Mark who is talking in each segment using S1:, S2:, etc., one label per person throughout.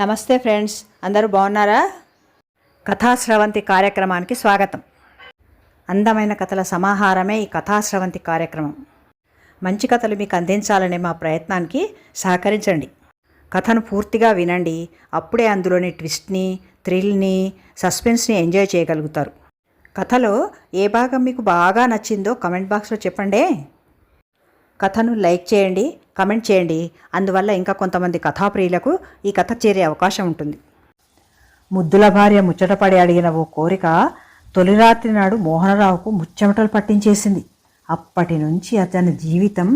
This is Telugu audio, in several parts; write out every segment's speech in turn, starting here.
S1: నమస్తే ఫ్రెండ్స్. అందరూ బాగున్నారా? కథాశ్రవంతి కార్యక్రమానికి స్వాగతం. అందమైన కథల సమాహారమే ఈ కథాశ్రవంతి కార్యక్రమం. మంచి కథలు మీకు అందించాలనే మా ప్రయత్నానికి సహకరించండి. కథను పూర్తిగా వినండి. అప్పుడే అందులోని ట్విస్ట్ని థ్రిల్ని సస్పెన్స్ని ఎంజాయ్ చేయగలుగుతారు. కథలో ఏ భాగం మీకు బాగా నచ్చిందో కమెంట్ బాక్స్లో చెప్పండి. కథను లైక్ చేయండి కమెంట్ చేయండి. అందువల్ల ఇంకా కొంతమంది కథాప్రియులకు ఈ కథ చేరే అవకాశం ఉంటుంది. ముద్దుల భార్య ముచ్చటపడి అడిగిన ఓ కోరిక తొలిరాత్రి నాడు మోహనరావుకు ముచ్చెమటలు పట్టించేసింది. అప్పటి నుంచి అతని జీవితం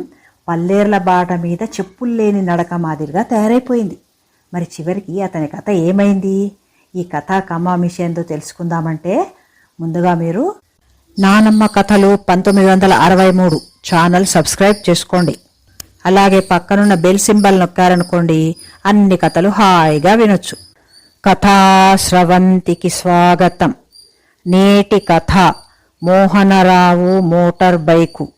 S1: పల్లేర్ల బాట మీద చెప్పులు లేని నడక మాదిరిగా తయారైపోయింది. మరి చివరికి అతని కథ ఏమైంది? ఈ కథ కమామిషి ఏందో తెలుసుకుందామంటే ముందుగా మీరు నానమ్మ కథలు పంతొమ్మిది వందల అరవై మూడు. ఛానల్ సబ్స్క్రైబ్ చేసుకోండి. అలాగే పక్కనున్న బెల్ సింబల్ నొక్కారనుకోండి అన్ని కథలు హాయిగా వినొచ్చు. కథాశ్రవంతికి స్వాగతం. నేటి కథ మోహనరావు మోటార్ బైకు.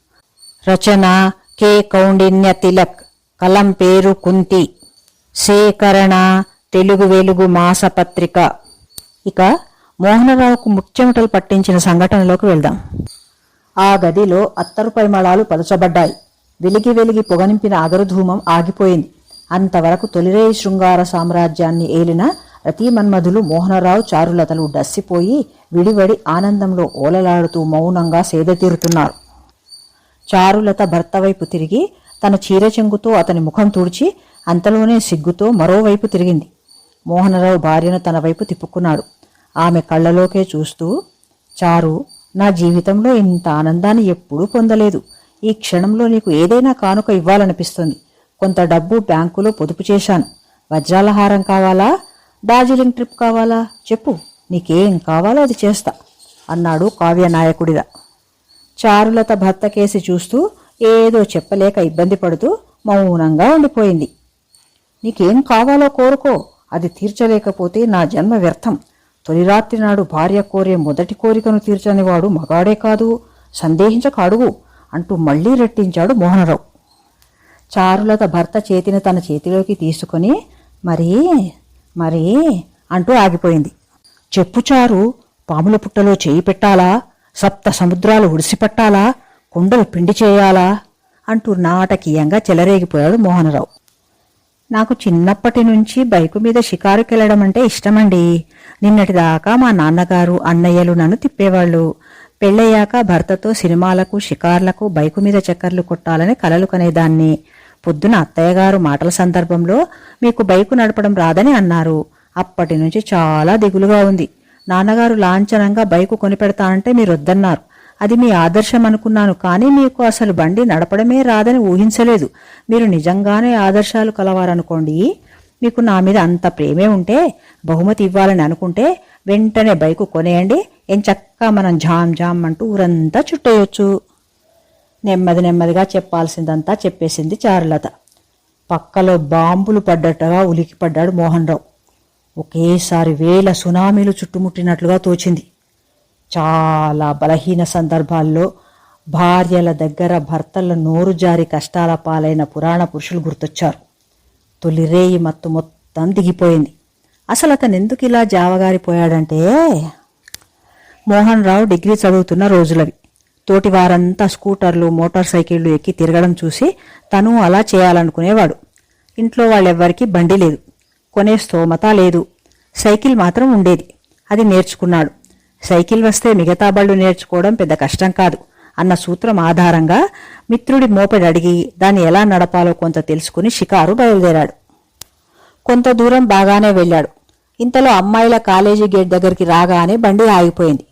S1: రచన కె. కౌండిన్య తిలక్. కలం పేరు కుంతి. సేకరణ తెలుగు వెలుగు మాసపత్రిక. ఇక మోహనరావుకు ముఖ్యమటలు పట్టించిన సంఘటనలోకి వెళ్దాం. ఆ గదిలో అత్తరు పరిమళాలు పలుచబడ్డాయి వెలిగి వెలిగి పొగనింపిన అగరుధూమం ఆగిపోయింది. అంతవరకు తొలిరేయి శృంగార సామ్రాజ్యాన్ని ఏలిన రతీమన్మధులు మోహనరావు చారులతలు డస్సిపోయి విడివడి ఆనందంలో ఓలలాడుతూ మౌనంగా సేదతీరుతున్నారు చారులత భర్త వైపు తిరిగి తన చీర చెంగుతో అతని ముఖం తుడిచి అంతలోనే సిగ్గుతో మరోవైపు తిరిగింది. మోహనరావు భార్యను తన వైపు తిప్పుకున్నాడు. ఆమె కళ్ళలోకే చూస్తూ చారు నా జీవితంలో ఇంత ఆనందాన్ని ఎప్పుడూ పొందలేదు. ఈ క్షణంలో నీకు ఏదైనా కానుక ఇవ్వాలనిపిస్తుంది. కొంత డబ్బు బ్యాంకులో పొదుపు చేశాను. వజ్రాల హారం కావాలా? డార్జిలింగ్ ట్రిప్ కావాలా? చెప్పు నీకేం కావాలో అది చేస్తా అన్నాడు కావ్య నాయకుడిగా చారులత భర్త కేసి చూస్తూ ఏదో చెప్పలేక ఇబ్బంది పడుతూ మౌనంగా ఉండిపోయింది. నీకేం కావాలో కోరుకో అది తీర్చలేకపోతే నా జన్మ వ్యర్థం. తొలి రాత్రి నాడు భార్య కోరే మొదటి కోరికను తీర్చనివాడు మగాడే కాదు. సందేహించకాడుగు అంటూ మళ్ళీ రెట్టించాడు మోహనరావు. చారులత భర్త చేతిని తన చేతిలోకి తీసుకొని మరీ మరి అంటూ ఆగిపోయింది. చెప్పు చారు పాముల పుట్టలో చేయి పెట్టాలా? సప్త సముద్రాలు ఉడిసిపెట్టాలా? కుండలు పిండి చేయాలా? అంటూ నాటకీయంగా చెలరేగిపోయాడు మోహనరావు. నాకు చిన్నప్పటి నుంచి బైకు మీద షికారుకెళ్ళడం అంటే ఇష్టమండి. నిన్నటిదాకా మా నాన్నగారు అన్నయ్యలు నన్ను తిప్పేవాళ్ళు. పెళ్ళయ్యాక భర్తతో సినిమాలకు షికార్లకు బైకు మీద చక్కర్లు కొట్టాలని కలలు కనేదాన్ని. పొద్దున అత్తయ్యగారు మాటల సందర్భంలో మీకు బైకు నడపడం రాదని అన్నారు. అప్పటి నుంచి చాలా దిగులుగా ఉంది. నాన్నగారు లాంఛనంగా బైకు కొనిపెడతానంటే మీరు వద్దన్నారు. అది మీ ఆదర్శం అనుకున్నాను కానీ మీకు అసలు బండి నడపడమే రాదని ఊహించలేదు. మీరు నిజంగానే ఆదర్శాలు కలవారనుకోండి. మీకు నా మీద అంత ప్రేమే ఉంటే బహుమతి ఇవ్వాలని అనుకుంటే వెంటనే బైకు కొనేయండి. ఎంచక్కా మనం జామ్ జామ్ అంటూ ఊరంతా చుట్టేయొచ్చు. నెమ్మది నెమ్మదిగా చెప్పాల్సిందంతా చెప్పేసింది చారులత. పక్కలో బాంబులు పడ్డట్టుగా ఉలికిపడ్డాడు మోహన్ రావు. ఒకేసారి వేల సునామీలు చుట్టుముట్టినట్లుగా తోచింది. చాలా బలహీన సందర్భాల్లో భార్యల దగ్గర భర్తల నోరు జారి కష్టాల పాలైన పురాణ పురుషులు గుర్తొచ్చారు. తొలిరేయి మత్తు మొత్తం దిగిపోయింది. అసలు అతను ఎందుకు ఇలా జావగారిపోయాడంటే మోహన్ రావు డిగ్రీ చదువుతున్న రోజులవి. తోటి వారంతా స్కూటర్లు మోటార్ సైకిళ్ళు ఎక్కి తిరగడం చూసి తను అలా చేయాలనుకునేవాడు. ఇంట్లో వాళ్ళెవ్వరికీ బండి లేదు. కొనే స్తోమత లేదు. సైకిల్ మాత్రం ఉండేది. అది నేర్చుకున్నాడు. సైకిల్ వస్తే మిగతా బళ్ళు నేర్చుకోవడం పెద్ద కష్టం కాదు. అన్న సూత్రం ఆధారంగా మిత్రుడి మోపెడ్ అడిగి దాన్ని ఎలా నడపాలో కొంత తెలుసుకుని షికారు బయలుదేరాడు. కొంత దూరం బాగానే వెళ్ళాడు. ఇంతలో అమ్మాయిల కాలేజీ గేట్ దగ్గరికి రాగానే బండి ఆగిపోయింది.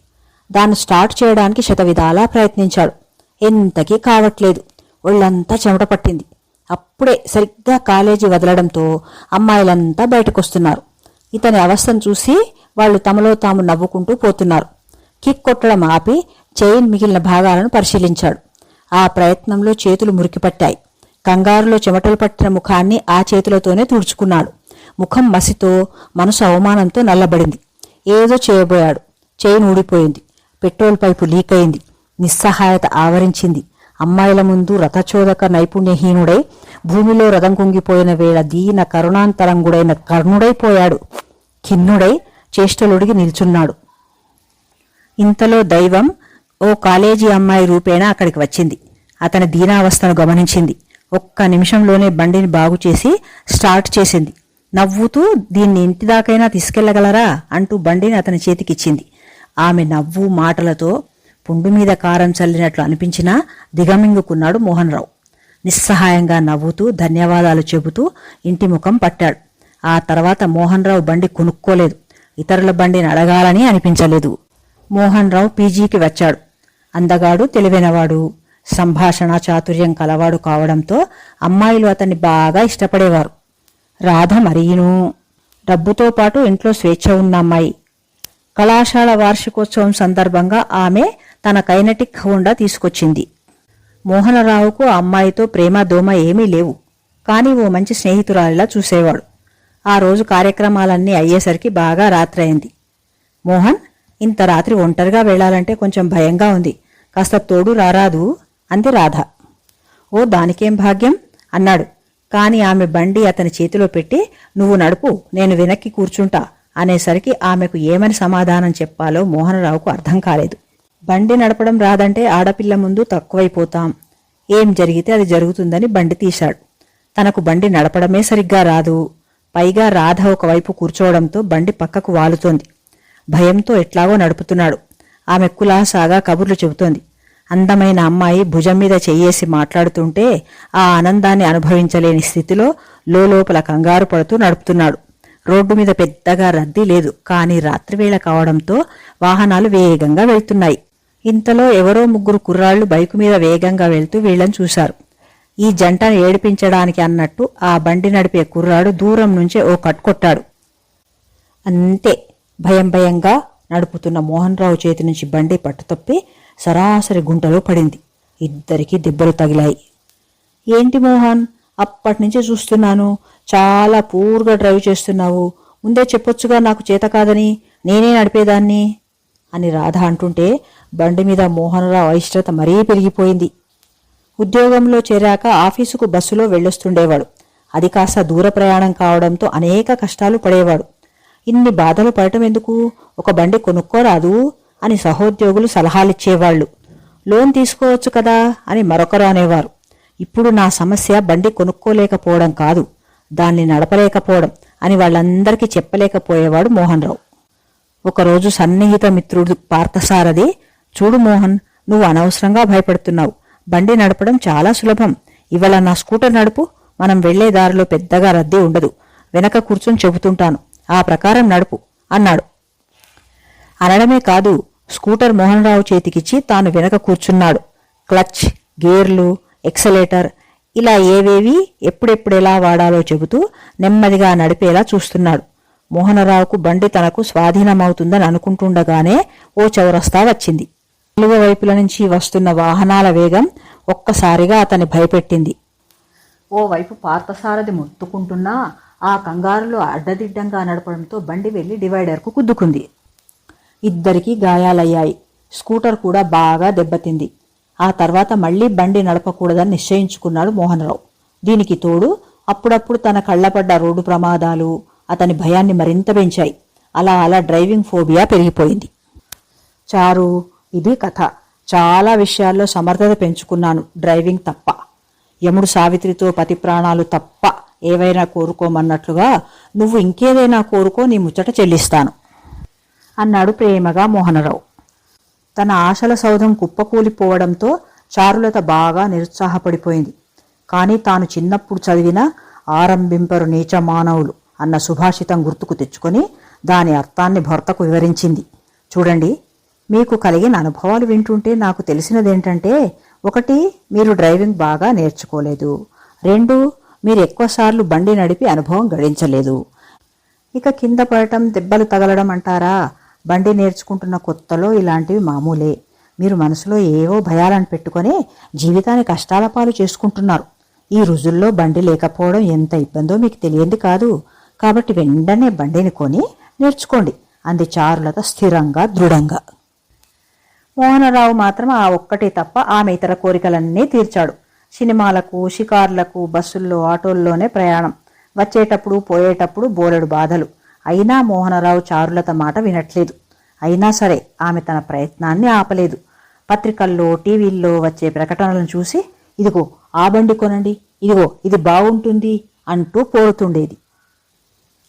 S1: దాన్ని స్టార్ట్ చేయడానికి శతవిధాలా ప్రయత్నించాడు. ఎంతకీ కావట్లేదు. ఒళ్ళంతా చెమట పట్టింది. అప్పుడే సరిగ్గా కాలేజీ వదలడంతో అమ్మాయిలంతా బయటకొస్తున్నారు. ఇతని అవస్థను చూసి వాళ్ళు తమలో తాము నవ్వుకుంటూ పోతున్నారు. కిక్ కొట్టడం ఆపి చైన్ మిగిలిన భాగాలను పరిశీలించాడు. ఆ ప్రయత్నంలో చేతులు మురికిపట్టాయి. కంగారులో చెమటలు పట్టిన ముఖాన్ని ఆ చేతులతోనే తుడుచుకున్నాడు. ముఖం మసితో మనసు అవమానంతో నల్లబడింది. ఏదో చేయబోయాడు. చైన్ ఊడిపోయింది. పెట్రోల్ పైపు లీక్ అయింది. నిస్సహాయత ఆవరించింది. అమ్మాయిల ముందు రథచోదక నైపుణ్యహీనుడై భూమిలో రథం కుంగిపోయిన వేళ దీన కరుణాంతరంగుడైన కర్ణుడైపోయాడు. ఖిన్నుడై చేష్టలుడిగి నిల్చున్నాడు. ఇంతలో దైవం ఓ కాలేజీ అమ్మాయి రూపేణా అక్కడికి వచ్చింది. అతని దీనావస్థను గమనించింది. ఒక్క నిమిషంలోనే బండిని బాగు చేసి స్టార్ట్ చేసింది. నవ్వుతూ దీన్ని ఇంటి దాకైనా తీసుకెళ్ళగలరా అంటూ బండిని అతని చేతికిచ్చింది. ఆమె నవ్వు మాటలతో పుండు మీద కారం చల్లినట్లు అనిపించినా దిగమింగుకున్నాడు మోహన్రావు. నిస్సహాయంగా నవ్వుతూ ధన్యవాదాలు చెబుతూ ఇంటి ముఖం పట్టాడు. ఆ తర్వాత మోహన్రావు బండి కొనుక్కోలేదు. ఇతరుల బండిని అడగాలని అనిపించలేదు. మోహన్ రావు పీజీకి వచ్చాడు. అందగాడు తెలివైనవాడు. సంభాషణ చాతుర్యం కలవాడు కావడంతో అమ్మాయిలు అతన్ని బాగా ఇష్టపడేవారు. రాధ మరీను. డబ్బుతో పాటు ఇంట్లో స్వేచ్ఛ ఉన్న అమ్మాయి. కళాశాల వార్షికోత్సవం సందర్భంగా ఆమె తన కైనటిక్ హోండా తీసుకొచ్చింది. మోహనరావుకు ఆ అమ్మాయితో ప్రేమ దోమ ఏమీ లేవు. కానీ ఓ మంచి స్నేహితురాలిలా చూసేవాడు. ఆ రోజు కార్యక్రమాలన్నీ అయ్యేసరికి బాగా రాత్రయింది. మోహన్ ఇంత రాత్రి ఒంటరిగా వెళ్ళాలంటే కొంచెం భయంగా ఉంది. కాస్త తోడు రారాదు? అంది రాధ. ఓ దానికేం భాగ్యం? అన్నాడు. కాని ఆమె బండి అతని చేతిలో పెట్టి నువ్వు నడుపు నేను వెనక్కి కూర్చుంటా అనేసరికి ఆమెకు ఏమని సమాధానం చెప్పాలో మోహనరావుకు అర్థం కాలేదు. బండి నడపడం రాదంటే ఆడపిల్ల ముందు తక్కువైపోతాం. ఏం జరిగితే అది జరుగుతుందని బండి తీశాడు. తనకు బండి నడపడమే సరిగ్గా రాదు. పైగా రాధ ఒకవైపు కూర్చోవడంతో బండి పక్కకు వాలుతోంది. భయంతో ఎట్లాగో నడుపుతున్నాడు. ఆమె కులాసాగా కబుర్లు చెబుతోంది. అందమైన అమ్మాయి భుజం మీద చెయ్యేసి మాట్లాడుతుంటే ఆ ఆనందాన్ని అనుభవించలేని స్థితిలో లోపల కంగారు పడుతూ నడుపుతున్నాడు. రోడ్డు మీద పెద్దగా రద్దీ లేదు. కానీ రాత్రివేళ కావడంతో వాహనాలు వేగంగా వెళ్తున్నాయి. ఇంతలో ఎవరో ముగ్గురు కుర్రాళ్ళు బైకు మీద వేగంగా వెళ్తూ వీళ్ళని చూశారు. ఈ జంటను ఏడిపించడానికి అన్నట్టు ఆ బండి నడిపే కుర్రాడు దూరం నుంచే ఓ కట్కొట్టాడు అంతే భయం భయంగా నడుపుతున్న మోహన్ రావు చేతి నుంచి బండి పట్టుతప్పి సరాసరి గుంటలో పడింది. ఇద్దరికీ దెబ్బలు తగిలాయి. ఏంటి మోహన్? అప్పటి నుంచి చూస్తున్నాను. చాలా పూర్గా డ్రైవ్ చేస్తున్నావు. ముందే చెప్పొచ్చుగా నాకు చేత కాదని. నేనే నడిపేదాన్ని అని రాధ అంటుంటే బండి మీద మోహనరావు అయిష్టత మరీ పెరిగిపోయింది. ఉద్యోగంలో చేరాక ఆఫీసుకు బస్సులో వెళ్ళొస్తుండేవాడు. అది కాస్త దూర ప్రయాణం కావడంతో అనేక కష్టాలు పడేవాడు. ఇన్ని బాధలు పడటం ఎందుకు? ఒక బండి కొనుక్కోరాదు అని సహోద్యోగులు సలహాలిచ్చేవాళ్ళు లోన్ తీసుకోవచ్చు కదా అని మరొకరు అనేవారు. ఇప్పుడు నా సమస్య బండి కొనుక్కోలేకపోవడం కాదు. దాన్ని నడపలేకపోవడం అని వాళ్ళందరికీ చెప్పలేకపోయేవాడు మోహన్ రావు ఒకరోజు సన్నిహిత మిత్రుడు పార్థసారథి చూడు మోహన్ నువ్వు అనవసరంగా భయపడుతున్నావు. బండి నడపడం చాలా సులభం. ఇవాళ నా స్కూటర్ నడుపు మనం వెళ్ళే దారిలో పెద్దగా రద్దీ ఉండదు. వెనక కూర్చొని చెబుతుంటాను. ఆ ప్రకారం నడుపు అన్నాడు. అనడమే కాదు స్కూటర్ మోహనరావు చేతికిచ్చి తాను వెనక కూర్చున్నాడు. క్లచ్ గేర్లు ఎక్సలేటర్ ఇలా ఏవేవి ఎప్పుడెప్పుడెలా వాడాలో చెబుతూ నెమ్మదిగా నడిపేలా చూస్తున్నాడు. మోహనరావుకు బండి తనకు స్వాధీనమవుతుందని అనుకుంటుండగానే ఓ చౌరస్తా వచ్చింది. నాలుగు వైపుల నుంచి వస్తున్న వాహనాల వేగం ఒక్కసారిగా అతన్ని భయపెట్టింది. ఓవైపు పార్థసారథి మొత్తుకుంటున్నా ఆ కంగారులో అడ్డదిడ్డంగా నడపడంతో బండి వెళ్ళి డివైడర్కు కుద్దుకుంది. ఇద్దరికీ గాయాలయ్యాయి. స్కూటర్ కూడా బాగా దెబ్బతింది. ఆ తర్వాత మళ్ళీ బండి నడపకూడదని నిశ్చయించుకున్నాడు మోహనరావు. దీనికి తోడు అప్పుడప్పుడు తన కళ్ళపడ్డ రోడ్డు ప్రమాదాలు అతని భయాన్ని మరింత పెంచాయి. అలా అలా డ్రైవింగ్ ఫోబియా పెరిగిపోయింది. చారు ఇది కథ. చాలా విషయాల్లో సమర్థత పెంచుకున్నాను. డ్రైవింగ్ తప్ప. యముడు సావిత్రితో పతి ప్రాణాలు తప్ప ఏవైనా కోరుకోమన్నట్లుగా నువ్వు ఇంకేదైనా కోరుకో నీ ముచ్చట చెల్లిస్తాను. అన్నాడు ప్రేమగా మోహనరావు. తన ఆశల సౌధం కుప్పకూలిపోవడంతో చారులత బాగా నిరుత్సాహపడిపోయింది. కానీ తాను చిన్నప్పుడు చదివిన ఆరంభింపరు నీచ మానవులు అన్న సుభాషితం గుర్తుకు తెచ్చుకొని దాని అర్థాన్ని భర్తకు వివరించింది. చూడండి మీకు కలిగిన అనుభవాలు వింటుంటే నాకు తెలిసినదేంటంటే ఒకటి మీరు డ్రైవింగ్ బాగా నేర్చుకోలేదు. రెండు మీరు ఎక్కువసార్లు బండి నడిపి అనుభవం గడించలేదు. ఇక కింద పడటం దెబ్బలు తగలడం అంటారా? బండి నేర్చుకుంటున్న కొత్తలో ఇలాంటివి మామూలే. మీరు మనసులో ఏవో భయాలను పెట్టుకొని జీవితాన్ని కష్టాల పాలు చేసుకుంటున్నారు. ఈ రోజుల్లో బండి లేకపోవడం ఎంత ఇబ్బందో మీకు తెలియంది కాదు. కాబట్టి వెంటనే బండిని కొని నేర్చుకోండి. అంది చారులత స్థిరంగా దృఢంగా. మోహనరావు మాత్రం ఆ ఒక్కటే తప్ప ఆమె ఇతర కోరికలన్నీ తీర్చాడు. సినిమాలకు షికార్లకు బస్సుల్లో ఆటోల్లోనే ప్రయాణం. వచ్చేటప్పుడు పోయేటప్పుడు బోలెడు బాధలు. అయినా మోహనరావు చారులత మాట వినట్లేదు. అయినా సరే ఆమె తన ప్రయత్నాన్ని ఆపలేదు. పత్రికల్లో టీవీల్లో వచ్చే ప్రకటనలను చూసి ఇదిగో ఆ బండి కొనండి ఇదిగో ఇది బాగుంటుంది అంటూ పోరుతుండేది.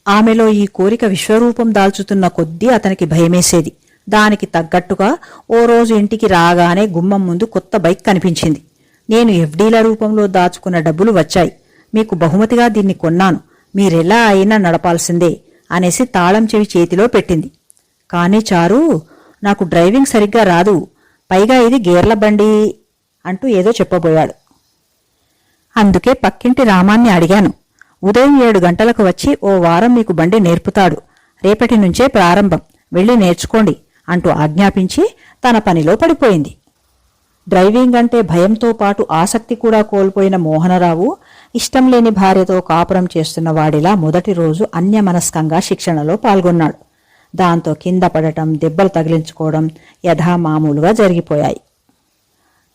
S1: ఆమెలో ఈ కోరిక విశ్వరూపం దాల్చుతున్న కొద్దీ అతనికి భయమేసేది. దానికి తగ్గట్టుగా ఓ రోజు ఇంటికి రాగానే గుమ్మం ముందు కొత్త బైక్ కనిపించింది. నేను ఎఫ్డీల రూపంలో దాచుకున్న డబ్బులు వచ్చాయి. మీకు బహుమతిగా దీన్ని కొన్నాను. మీరెలా అయినా నడపాల్సిందే అనేసి తాళం చెవి చేతిలో పెట్టింది. కానీ చారు నాకు డ్రైవింగ్ సరిగ్గా రాదు. పైగా ఇది గేర్ల బండి అంటూ ఏదో చెప్పబోయాడు. అందుకే పక్కింటి రామాన్ని అడిగాను. ఉదయం ఏడు గంటలకు వచ్చి ఓ వారం మీకు బండి నేర్పుతాడు. రేపటి నుంచే ప్రారంభం. వెళ్ళి నేర్చుకోండి. అంటూ ఆజ్ఞాపించి తన పనిలో పడిపోయింది. డ్రైవింగ్ అంటే భయంతో పాటు ఆసక్తి కూడా కోల్పోయిన మోహనరావు ఇష్టం లేని భార్యతో కాపురం చేస్తున్న వాడిలా మొదటి రోజు అన్యమనస్కంగా శిక్షణలో పాల్గొన్నాడు. దాంతో కింద పడటం దెబ్బలు తగిలించుకోవడం యథామామూలుగా జరిగిపోయాయి.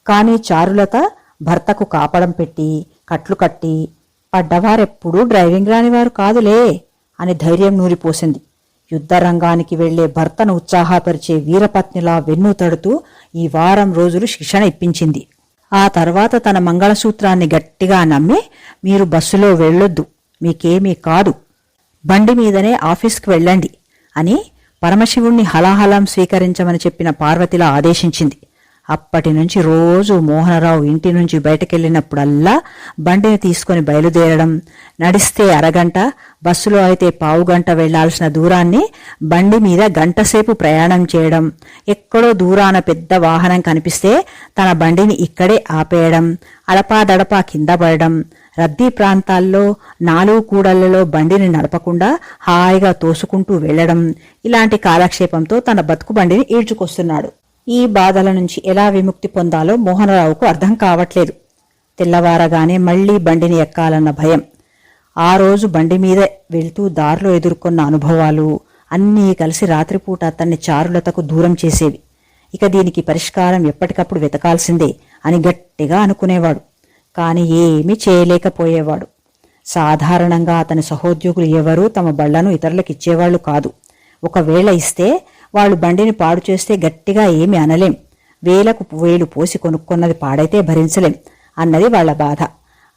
S1: కానీ చారులత భర్తకు కాపడం పెట్టి కట్లు కట్టి పడ్డవారెప్పుడూ డ్రైవింగ్ రానివారు కాదులే అని ధైర్యం నూరిపోసింది. యుద్ధరంగానికి వెళ్ళే భర్తను ఉత్సాహపరిచే వీరపత్నిలా వెన్ను తడుతూ ఈ వారం రోజులు శిక్షణ ఇప్పించింది. ఆ తర్వాత తన మంగళసూత్రాన్ని గట్టిగా నమ్మి మీరు బస్సులో వెళ్ళొద్దు మీకేమీ కాదు బండి మీదనే ఆఫీస్కి వెళ్ళండి అని పరమశివుణ్ణి హలాహలం స్వీకరించమని చెప్పిన పార్వతిలా ఆదేశించింది. అప్పటి నుంచి రోజు మోహనరావు ఇంటి నుంచి బయటకెళ్ళినప్పుడల్లా బండిని తీసుకొని బయలుదేరడం నడిస్తే అరగంట బస్సులో అయితే పావుగంట వెళ్ళాల్సిన దూరాన్ని బండి మీద గంటసేపు ప్రయాణం చేయడం ఎక్కడో దూరాన పెద్ద వాహనం కనిపిస్తే తన బండిని ఇక్కడే ఆపేయడం అడపాదడపా కింద పడడం రద్దీ ప్రాంతాల్లో నాలుగు కూడళ్ళలో బండిని నడపకుండా హాయిగా తోసుకుంటూ వెళ్ళడం ఇలాంటి కాలక్షేపంతో తన బతుకు బండిని ఈడ్చుకొస్తున్నాడు. ఈ బాధల నుంచి ఎలా విముక్తి పొందాలో మోహనరావుకు అర్థం కావట్లేదు. తెల్లవారగానే మళ్ళీ బండిని ఎక్కాలన్న భయం. ఆ రోజు బండి మీద వెళ్తూ దారిలో ఎదుర్కొన్న అనుభవాలు అన్నీ కలిసి రాత్రిపూట అతన్ని చారులతకు దూరం చేసేవి. ఇక దీనికి పరిష్కారం ఎప్పటికప్పుడు వెతకాల్సిందే అని గట్టిగా అనుకునేవాడు. కాని ఏమీ చేయలేకపోయేవాడు. సాధారణంగా అతని సహోద్యోగులు ఎవరూ తమ బళ్ళను ఇతరులకు ఇచ్చేవాళ్ళు కాదు. ఒకవేళ ఇస్తే వాళ్ళు బండిని పాడు చేస్తే గట్టిగా ఏమి అనలేం. వేలకు వేలు పోసి కొనుక్కున్నది పాడైతే భరించలేం అన్నది వాళ్ళ బాధ.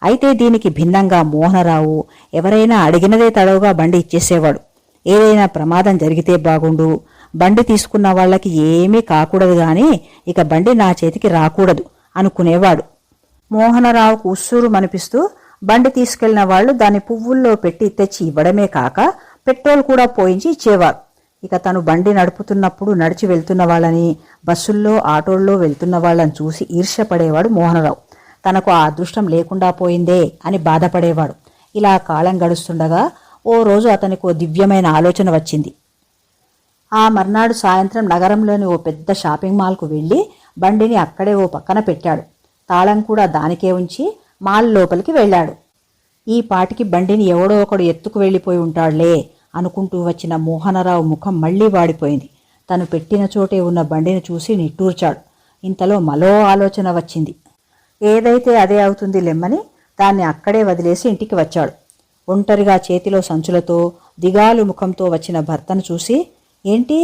S1: అయితే దీనికి భిన్నంగా మోహనరావు ఎవరైనా అడిగినదే తడవుగా బండి ఇచ్చేసేవాడు. ఏదైనా ప్రమాదం జరిగితే బాగుండు. బండి తీసుకున్న వాళ్ళకి ఏమీ కాకూడదు గాని ఇక బండి నా చేతికి రాకూడదు అనుకునేవాడు. మోహనరావుకు ఉస్సూరు మనిపిస్తూ బండి తీసుకెళ్ళిన వాళ్ళు దాన్ని పువ్వుల్లో పెట్టి తెచ్చి ఇవ్వడమే కాక పెట్రోల్ కూడా పోయించి ఇచ్చేవారు. ఇక తను బండి నడుపుతున్నప్పుడు నడిచి వెళ్తున్న వాళ్ళని బస్సుల్లో ఆటోల్లో వెళ్తున్న వాళ్ళని చూసి ఈర్ష్యపడేవాడు మోహనరావు. తనకు ఆ అదృష్టం లేకుండా పోయిందే అని బాధపడేవాడు. ఇలా కాలం గడుస్తుండగా ఓ రోజు అతనికి ఓ దివ్యమైన ఆలోచన వచ్చింది. ఆ మర్నాడు సాయంత్రం నగరంలోని ఓ పెద్ద షాపింగ్ మాల్కు వెళ్ళి బండిని అక్కడే ఓ పక్కన పెట్టాడు. తాళం కూడా దానికే ఉంచి మాల్ లోపలికి వెళ్ళాడు. ఈ పాటికి బండిని ఎవడో ఒకడు ఎత్తుకు వెళ్ళిపోయి ఉంటాడులే అనుకుంటూ వచ్చిన మోహనరావు ముఖం మళ్ళీ వాడిపోయింది. తను పెట్టిన చోటే ఉన్న బండిని చూసి నిట్టూర్చాడు. ఇంతలో మరో ఆలోచన వచ్చింది. ఏదైతే అదే అవుతుంది లెమ్మని దాన్ని అక్కడే వదిలేసి ఇంటికి వచ్చాడు. ఒంటరిగా చేతిలో సంచులతో దిగాలు ముఖంతో వచ్చిన భర్తను చూసి ఏంటి?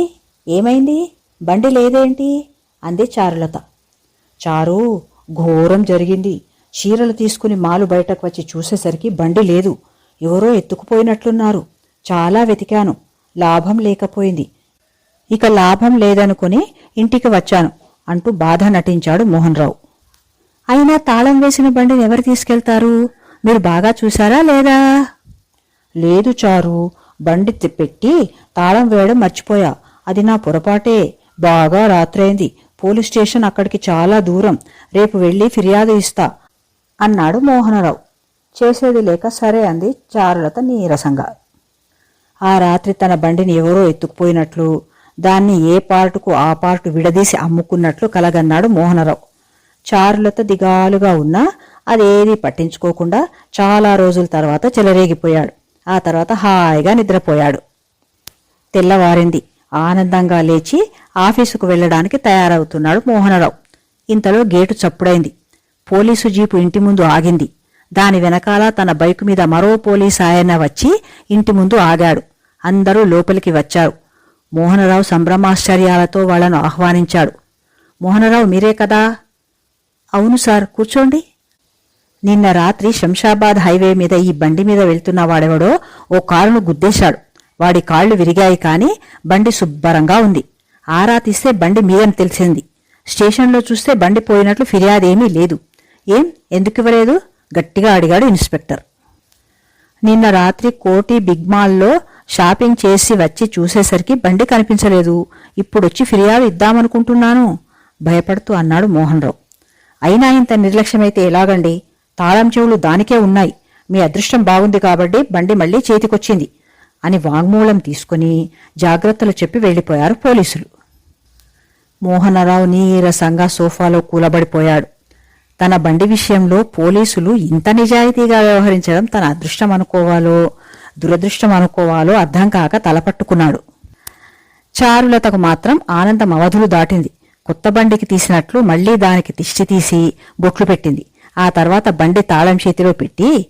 S1: ఏమైంది? బండి లేదేంటి? అంది చారులత. చారు ఘోరం జరిగింది. చీరలు తీసుకుని మాలు బయటకు వచ్చి చూసేసరికి బండి లేదు. ఎవరో ఎత్తుకుపోయినట్లున్నారు. చాలా వెతికాను. లాభం లేకపోయింది. ఇక లాభం లేదనుకుని ఇంటికి వచ్చాను అంటూ బాధ నటించాడు మోహన్ రావు అయినా తాళం వేసిన బండిని ఎవరు తీసుకెళ్తారు? మీరు బాగా చూశారా లేదా? లేదు చారు. బండి తి- పెట్టి తాళం వేయడం మర్చిపోయా. అది నా పొరపాటే. బాగా రాత్రైంది. పోలీస్ స్టేషన్ అక్కడికి చాలా దూరం. రేపు వెళ్ళి ఫిర్యాదు ఇస్తా అన్నాడు మోహనరావు. చేసేది లేక సరే అంది చారులత నీరసంగా. ఆ రాత్రి తన బండిని ఎవరో ఎత్తుకుపోయినట్లు దాన్ని ఏ పార్టుకు ఆ పార్టు విడదీసి అమ్ముకున్నట్లు కలగన్నాడు మోహనరావు. చారులత దిగాలుగా ఉన్నా అదేది పట్టించుకోకుండా చాలా రోజుల తర్వాత చెలరేగిపోయాడు. ఆ తర్వాత హాయిగా నిద్రపోయాడు. తెల్లవారింది. ఆనందంగా లేచి ఆఫీసుకు వెళ్ళడానికి తయారవుతున్నాడు మోహనరావు. ఇంతలో గేటు చప్పుడైంది. పోలీసు జీపు ఇంటి ముందు ఆగింది. దాని వెనకాల తన బైకు మీద మరో పోలీస్ ఆయన వచ్చి ఇంటి ముందు ఆగాడు. అందరూ లోపలికి వచ్చారు. మోహనరావు సంభ్రమాశ్చర్యాలతో వాళ్ళను ఆహ్వానించాడు. మోహనరావు మీరే కదా? అవును సార్ కూర్చోండి. నిన్న రాత్రి శంషాబాద్ హైవే మీద ఈ బండి మీద వెళ్తున్న వాడెవడో ఓ కారును గుద్దేశాడు. వాడి కాళ్ళు విరిగాయి కాని బండి శుభ్రంగా ఉంది. ఆరా తీస్తే బండి మీదని తెలిసింది. స్టేషన్లో చూస్తే బండి పోయినట్లు ఫిర్యాదేమీ లేదు. ఏం? ఎందుకు ఇవ్వలేదు? గట్టిగా అడిగాడు ఇన్స్పెక్టర్. నిన్న రాత్రి కోటి బిగ్ మాల్లో షాపింగ్ చేసి వచ్చి చూసేసరికి బండి కనిపించలేదు. ఇప్పుడొచ్చి ఫిర్యాదు ఇద్దామనుకుంటున్నాను. భయపడుతూ అన్నాడు మోహన్ రావు అయినా ఇంత నిర్లక్ష్యమైతే ఎలాగండి? తాళం చెవులు దానికే ఉన్నాయి. మీ అదృష్టం బాగుంది కాబట్టి బండి మళ్ళీ చేతికొచ్చింది అని వాంగ్మూలం తీసుకుని జాగ్రత్తలు చెప్పి వెళ్ళిపోయారు పోలీసులు. మోహనరావు నీరసంగా సోఫాలో కూలబడిపోయాడు. తన బండి విషయంలో పోలీసులు ఇంత నిజాయితీగా వ్యవహరించడం తన అదృష్టం అనుకోవాలో దురదృష్టం అనుకోవాలో అర్థం కాక తలపట్టుకున్నాడు. చారులతకు మాత్రం ఆనందం అవధులు దాటింది. కొత్త బండికి తీసినట్లు మళ్ళీ దానికి తిష్టి తీసి బొట్లు పెట్టింది. ఆ తర్వాత బండి తాళం చేతిలో పెట్టి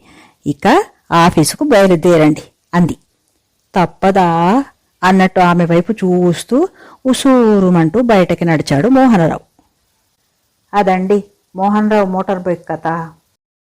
S1: ఇక ఆఫీసుకు బయలుదేరండి అంది. తప్పదా అన్నట్టు ఆమె వైపు చూస్తూ ఉసూరుమంటూ బయటకి నడిచాడు మోహనరావు. అదండి మోహన్ రావు మోటార్ బైక్ కథ.